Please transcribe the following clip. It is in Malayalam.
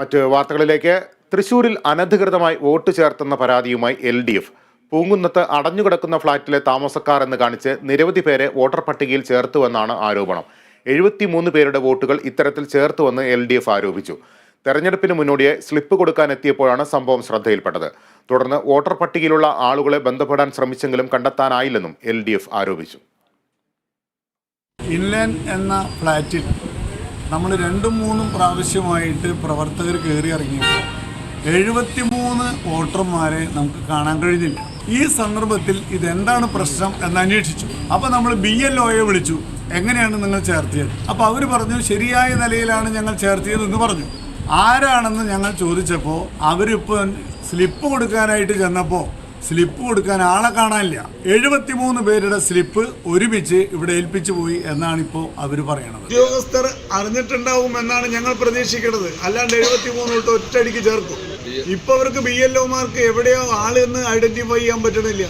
മറ്റ് വാർത്തകളിലേക്ക്. തൃശൂരിൽ അനധികൃതമായി വോട്ട് ചേർത്തെന്ന പരാതിയുമായി എൽ ഡി എഫ് പൂങ്കുന്നത്ത് അടഞ്ഞുകിടക്കുന്ന ഫ്ളാറ്റിലെ താമസക്കാർ എന്ന് കാണിച്ച് നിരവധി പേരെ വോട്ടർ പട്ടികയിൽ ചേർത്തുവെന്നാണ് ആരോപണം. എഴുപത്തിമൂന്ന് പേരുടെ വോട്ടുകൾ ഇത്തരത്തിൽ ചേർത്തുവെന്ന് എൽ ഡി എഫ് ആരോപിച്ചു. തെരഞ്ഞെടുപ്പിന് മുന്നോടിയായി സ്ലിപ്പ് കൊടുക്കാനെത്തിയപ്പോഴാണ് സംഭവം ശ്രദ്ധയിൽപ്പെട്ടത്. തുടർന്ന് വോട്ടർ പട്ടികയിലുള്ള ആളുകളെ ബന്ധപ്പെടാൻ ശ്രമിച്ചെങ്കിലും കണ്ടെത്താനായില്ലെന്നും എൽ ആരോപിച്ചു. ഇൻലൻ എന്ന ഫ്ലാറ്റിൽ നമ്മൾ രണ്ടും മൂന്നും പ്രാവശ്യമായിട്ട് പ്രവർത്തകർ കയറി ഇറങ്ങിയപ്പോൾ എഴുപത്തിമൂന്ന് വോട്ടർമാരെ നമുക്ക് കാണാൻ കഴിഞ്ഞില്ല. ഈ സന്ദർഭത്തിൽ ഇതെന്താണ് പ്രശ്നം എന്ന് അന്വേഷിച്ചു. അപ്പോൾ നമ്മൾ ബി എൽ ഒയെ വിളിച്ചു. എങ്ങനെയാണ് നിങ്ങൾ ചേർത്തിയത്? അപ്പോൾ അവർ പറഞ്ഞു ശരിയായ നിലയിലാണ് ഞങ്ങൾ ചേർത്തിയതെന്ന് പറഞ്ഞു. ആരാണെന്ന് ഞങ്ങൾ ചോദിച്ചപ്പോൾ അവരിപ്പോൾ സ്ലിപ്പ് കൊടുക്കാനായിട്ട് ചെന്നപ്പോൾ സ്ലിപ്പ് കൊടുക്കാൻ ആളെ കാണാനില്ല. എഴുപത്തിമൂന്ന് പേരുടെ സ്ലിപ്പ് ഒരുമിച്ച് ഇവിടെ ഏൽപ്പിച്ചു പോയി എന്നാണ് ഇപ്പോ അവർ പറയണത്. ഉദ്യോഗസ്ഥർ അറിഞ്ഞിട്ടുണ്ടാവും എന്നാണ് ഞങ്ങൾ പ്രതീക്ഷിക്കുന്നത്. അല്ലാണ്ട് എഴുപത്തിമൂന്ന് തൊട്ട് ഒറ്റയടിക്ക് ചേർക്കും. ഇപ്പൊ അവർക്ക് ബി എൽ ഒമാർക്ക് എവിടെയോ ആളെന്ന് ഐഡന്റിഫൈ ചെയ്യാൻ പറ്റണില്ല.